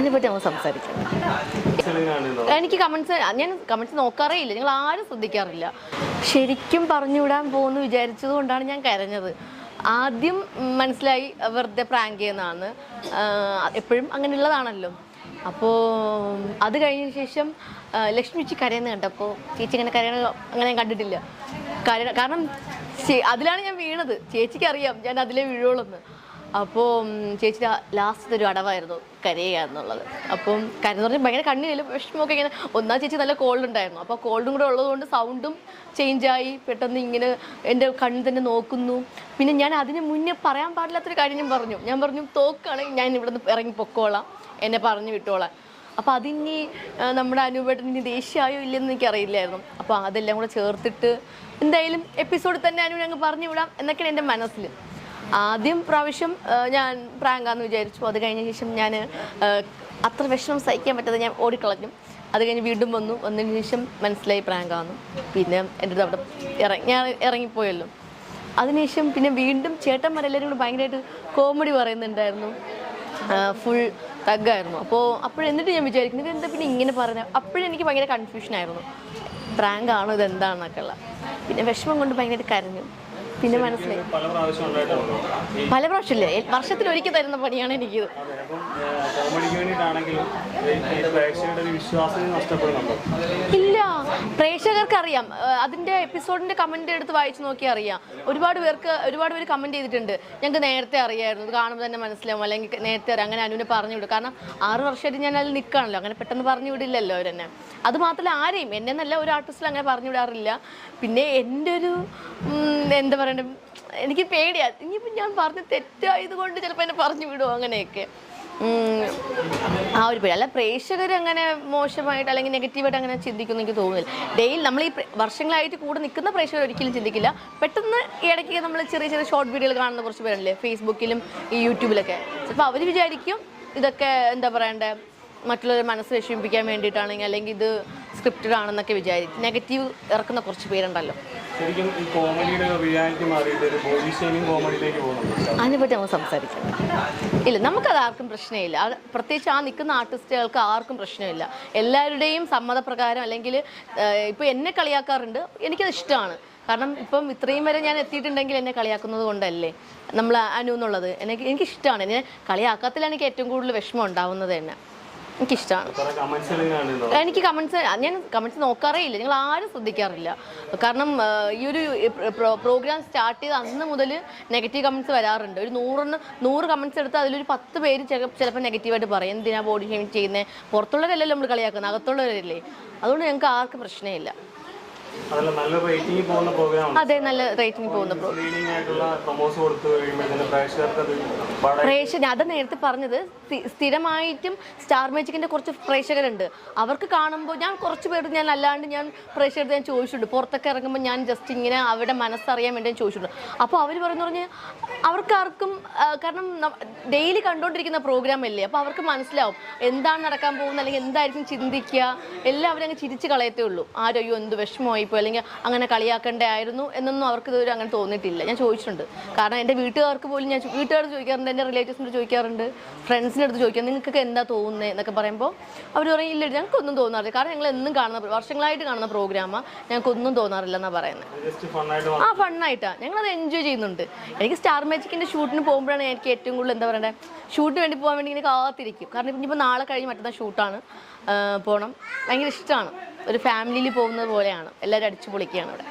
അതിനെപ്പറ്റി നമ്മൾ സംസാരിക്കാം. എനിക്ക് കമൻസ് ഞാൻ കമൻസ് നോക്കാറേ നിങ്ങൾ ആരും ശ്രദ്ധിക്കാറില്ല. ശരിക്കും പറഞ്ഞുവിടാൻ പോകുമെന്ന് വിചാരിച്ചത് കൊണ്ടാണ് ഞാൻ കരഞ്ഞത്. ആദ്യം മനസ്സിലായി വെറുതെ പ്രാങ്ക് ചെയ്യുന്നതാണ്. എപ്പോഴും അങ്ങനെയുള്ളതാണല്ലോ. അപ്പോൾ അത് കഴിഞ്ഞ ശേഷം ലക്ഷ്മിച്ചി കരയുന്ന കണ്ടപ്പോൾ ചേച്ചി ഇങ്ങനെ കരയണ അങ്ങനെ ഞാൻ കണ്ടിട്ടില്ല. കര- കാരണം അതിലാണ് ഞാൻ വീണത്. ചേച്ചിക്ക് അറിയാം ഞാൻ അതിലേ വീഴുള്ളൂ അപ്പോൾ ചേച്ചി ലാസ്റ്റ് ഒരു അടവായിരുന്നു കരയുക എന്നുള്ളത്. അപ്പം കരയെന്ന് പറഞ്ഞാൽ ഭയങ്കര കണ്ണിലും വിഷമമൊക്കെ ഇങ്ങനെ ഒന്നാം ചേച്ചി നല്ല കോൾഡ് ഉണ്ടായിരുന്നു. അപ്പോൾ കോൾഡും കൂടെ ഉള്ളതുകൊണ്ട് സൗണ്ടും ചേഞ്ചായി പെട്ടെന്ന് ഇങ്ങനെ എന്റെ കണ്ണിൽ തന്നെ നോക്കുന്നു. പിന്നെ ഞാൻ അതിന് മുന്നേ പറയാൻ പാടില്ലാത്തൊരു കാര്യം ഞാൻ പറഞ്ഞു. ഞാൻ പറഞ്ഞു തോക്കാണെങ്കിൽ ഞാൻ ഇവിടെ നിന്ന് ഇറങ്ങി പൊക്കോളാം. എന്നെ പറഞ്ഞു വിട്ടോളാം. അപ്പോൾ അതിനി നമ്മുടെ അനുപേട്ടന് ദേഷ്യമായോ ഇല്ലെന്ന് എനിക്കറിയില്ലായിരുന്നു. അപ്പോൾ അതെല്ലാം കൂടെ ചേർത്തിട്ട് എന്തായാലും എപ്പിസോഡിൽ തന്നെ അനുവിനെ അങ്ങ് പറഞ്ഞു വിടാം എന്നൊക്കെയാണ് എന്റെ മനസ്സിൽ ആദ്യം പ്രാവശ്യം ഞാൻ പ്രാങ്കാന്ന് വിചാരിച്ചു. അത് കഴിഞ്ഞ ശേഷം ഞാൻ അത്ര വിഷമം സഹിക്കാൻ പറ്റാതെ ഞാൻ ഓടിക്കളഞ്ഞു. അത് കഴിഞ്ഞ് വീണ്ടും വന്നു. വന്നതിന് ശേഷം മനസ്സിലായി പ്രാങ്കാന്നു. പിന്നെ എന്റെ അടുത്ത് അവിടെ ഇറങ്ങി ഞാൻ ഇറങ്ങിപ്പോയല്ലോ. അതിനുശേഷം പിന്നെ വീണ്ടും ചേട്ടന്മാരെല്ലാവരും കൂടി ഭയങ്കരമായിട്ട് കോമഡി പറയുന്നുണ്ടായിരുന്നു. ഫുൾ തഗ്ഗായിരുന്നു. അപ്പോൾ അപ്പോഴെന്നിട്ട് ഞാൻ വിചാരിക്കുന്നത് എന്താ പിന്നെ ഇങ്ങനെ പറഞ്ഞ അപ്പോഴെനിക്ക് ഭയങ്കര കൺഫ്യൂഷനായിരുന്നു പ്രാങ്കാണോ ഇതെന്താണെന്നൊക്കെയുള്ള പിന്നെ വിഷമം കൊണ്ട് ഭയങ്കരമായിട്ട് കരഞ്ഞു. പിന്നെ മനസ്സിലായി. പല പ്രാവശ്യം പ്രാവശ്യമില്ലേ. വർഷത്തിൽ ഒരിക്കൽ തരുന്ന പണിയാണ് എനിക്ക് അതെ ഇല്ല. പ്രേക്ഷകർക്ക് അറിയാം അതിന്റെ എപ്പിസോഡിന്റെ കമന്റ് എടുത്ത് വായിച്ചു നോക്കി അറിയാം. ഒരുപാട് പേർക്ക് ഒരുപാട് പേര് കമന്റ് ചെയ്തിട്ടുണ്ട്. ഞങ്ങൾക്ക് നേരത്തെ അറിയായിരുന്നു. ഇത് കാണുമ്പോൾ തന്നെ മനസ്സിലാവും. അല്ലെങ്കിൽ നേരത്തെ അറിയാം. അങ്ങനെ അനുവിനെ പറഞ്ഞു വിടും. കാരണം ആറ് വർഷമായിട്ട് ഞാൻ അതിൽ നിൽക്കാണല്ലോ അങ്ങനെ പെട്ടെന്ന് പറഞ്ഞു വിടില്ലല്ലോ അവരെന്നെ. അത് മാത്രമല്ല ആരെയും. എന്നെ നല്ല ഒരു ആർട്ടിസ്റ്റിൽ അങ്ങനെ പറഞ്ഞു വിടാറില്ല. പിന്നെ എന്റെ ഒരു എന്താ എന്താ പറയണ്ടേ എനിക്ക് പേടിയാ. ഇനിയിപ്പോൾ ഞാൻ പറഞ്ഞ തെറ്റായത് കൊണ്ട് ചിലപ്പോൾ എന്നെ പറഞ്ഞു വിടുമോ അങ്ങനെയൊക്കെ. ആ ഒരു പേടി. അല്ല പ്രേക്ഷകർ അങ്ങനെ മോശമായിട്ട് അല്ലെങ്കിൽ നെഗറ്റീവായിട്ട് അങ്ങനെ ചിന്തിക്കുന്നു എനിക്ക് തോന്നുന്നില്ല. ഡെയിലി നമ്മൾ ഈ വർഷങ്ങളായിട്ട് കൂടെ നിൽക്കുന്ന പ്രേക്ഷകർ ഒരിക്കലും ചിന്തിക്കില്ല. പെട്ടെന്ന് ഇടയ്ക്ക് നമ്മൾ ചെറിയ ചെറിയ ഷോർട്ട് വീഡിയോകൾ കാണുന്ന കുറച്ച് പേരല്ലേ ഫേസ്ബുക്കിലും ഈ യൂട്യൂബിലൊക്കെ ചിലപ്പോൾ അവർ വിചാരിക്കും ഇതൊക്കെ എന്താ പറയണ്ടേ? മറ്റുള്ളവരെ മനസ്സ് വിഷമിപ്പിക്കാൻ വേണ്ടിയിട്ടാണെങ്കിൽ അല്ലെങ്കിൽ ഇത് സ്ക്രിപ്റ്റഡ് ആണെന്നൊക്കെ വിചാരിച്ച്. നെഗറ്റീവ് ഇറക്കുന്ന കുറച്ച് പേരുണ്ടല്ലോ. ശരിക്കും ഈ കോമഡിയുടെ റിയാലിറ്റി മാറിയിട്ട് ഒരു ബോഡി കോമഡിയിലേക്ക് പോകുന്നുണ്ട്? അതിനെപ്പറ്റി നമുക്ക് സംസാരിക്കാം. ഇല്ല നമുക്കത് ആർക്കും പ്രശ്നമില്ല. അത് പ്രത്യേകിച്ച് ആ നിൽക്കുന്ന ആർട്ടിസ്റ്റുകൾക്ക് ആർക്കും പ്രശ്നമില്ല. എല്ലാവരുടെയും സമ്മതപ്രകാരം അല്ലെങ്കിൽ ഇപ്പോൾ എന്നെ കളിയാക്കാറുണ്ട്. എനിക്കത് ഇഷ്ടമാണ്. കാരണം ഇപ്പം ഇത്രയും വരെ ഞാൻ എത്തിയിട്ടുണ്ടെങ്കിൽ എന്നെ കളിയാക്കുന്നത് കൊണ്ടല്ലേ? നമ്മൾ അനു എന്നുള്ളത്. എനിക്ക് എനിക്കിഷ്ടമാണ് എന്നെ കളിയാക്കാത്തിലാണ് എനിക്ക് ഏറ്റവും കൂടുതൽ വിഷമം ഉണ്ടാവുന്നത് തന്നെ. എനിക്കിഷ്ടമാണ്. എനിക്ക് കമൻസ് ഞാൻ കമൻസ് നോക്കാറേ ഇല്ല ഞങ്ങൾ ആരും ശ്രദ്ധിക്കാറില്ല. കാരണം ഈ ഒരു പ്രോഗ്രാം സ്റ്റാർട്ട് ചെയ്ത് അന്ന് മുതൽ നെഗറ്റീവ് കമൻസ് വരാറുണ്ട്. ഒരു നൂറെണ്ണം നൂറ് കമൻസ് എടുത്ത് അതിലൊരു പത്ത് പേര് ചിലപ്പോൾ നെഗറ്റീവായിട്ട് പറയും. എന്തിനാ ബോഡി ഷേമിങ് ചെയ്യുന്നത് പുറത്തുള്ളവരല്ലല്ലോ നമ്മൾ കളിയാക്കുന്നത്. അകത്തുള്ളവരല്ലേ? അതുകൊണ്ട് ഞങ്ങൾക്ക് ആർക്കും പ്രശ്നമില്ല. അതെ നല്ല റേറ്റിംഗ് പോകുന്ന പ്രേക്ഷകർ അത് നേരത്തെ പറഞ്ഞത് സ്ഥി- സ്ഥിരമായിട്ടും സ്റ്റാർ മേജിക്കിന്റെ കുറച്ച് പ്രേക്ഷകരുണ്ട്. അവർക്ക് കാണുമ്പോൾ ഞാൻ കുറച്ച് പേര് ഞാൻ അല്ലാണ്ട് ഞാൻ പ്രേക്ഷകരുടെ ഞാൻ ചോദിച്ചിട്ടുണ്ട്. പുറത്തൊക്കെ ഇറങ്ങുമ്പോൾ ഞാൻ ജസ്റ്റ് ഇങ്ങനെ അവരുടെ മനസ്സറിയാൻ വേണ്ടി ഞാൻ ചോദിച്ചിട്ടുണ്ട്. അപ്പോൾ അവർ പറഞ്ഞു പറഞ്ഞ് അവർക്കാർക്കും കാരണം ഡെയിലി കണ്ടുകൊണ്ടിരിക്കുന്ന പ്രോഗ്രാം അല്ലേ? അപ്പോൾ അവർക്ക് മനസ്സിലാവും എന്താണ് നടക്കാൻ പോകുന്നത് അല്ലെങ്കിൽ എന്തായിരിക്കും ചിന്തിക്കുക. എല്ലാം അവരങ്ങ് ചിരിച്ചു കളയത്തേ ഉള്ളൂ. ആരോ എന്ത് വിഷമമായി. പോയി അല്ലെങ്കിൽ അങ്ങനെ കളിയാക്കേണ്ടായിരുന്നു എന്നൊന്നും അവർക്ക് ഇതുവരെ അങ്ങനെ തോന്നിയിട്ടില്ല. ഞാൻ ചോദിച്ചിട്ടുണ്ട്. കാരണം എന്റെ വീട്ടുകാർക്ക് പോലും ഞാൻ വീട്ടുകാർ ചോദിക്കാറുണ്ട് എന്റെ റിലേറ്റീവ്സിനോട് ചോദിക്കാറുണ്ട് ഫ്രണ്ട്സിന്റെ അടുത്ത് ചോദിക്കാം നിങ്ങൾക്കൊക്കെ എന്താ തോന്നുന്നത് എന്നൊക്കെ പറയുമ്പോൾ അവർ പറയും ഇല്ല ഞങ്ങൾക്കൊന്നും തോന്നാറില്ല. കാരണം ഞങ്ങൾ എന്നും കാണുന്ന വർഷങ്ങളായിട്ട് കാണുന്ന പ്രോഗ്രാമാണ് ഞങ്ങൾക്കൊന്നും തോന്നാറില്ല എന്നാണ് പറയുന്നത് ആ ഫണ്ണായിട്ടാണ് ഞങ്ങളത് എൻജോയ് ചെയ്യുന്നുണ്ട്. എനിക്ക് സ്റ്റാർ മാജിക്കിന്റെ ഷൂട്ടിന് പോകുമ്പോഴാണ് എനിക്ക് ഏറ്റവും കൂടുതൽ എന്താ പറയണ്ടേ ഷൂട്ടിന് വേണ്ടി പോകാൻ വേണ്ടി ഇങ്ങനെ കാത്തിരിക്കും. കാരണം ഇനിയിപ്പോൾ നാളെ കഴിഞ്ഞ് മറ്റന്നാൾ ഷൂട്ടാണ്. പോകണം ഭയങ്കര ഇഷ്ടമാണ് ഒരു ഫാമിലിയിൽ പോകുന്നത് പോലെയാണ്. എല്ലാവരും അടിച്ചു പൊളിക്കുകയാണ് ഇവിടെ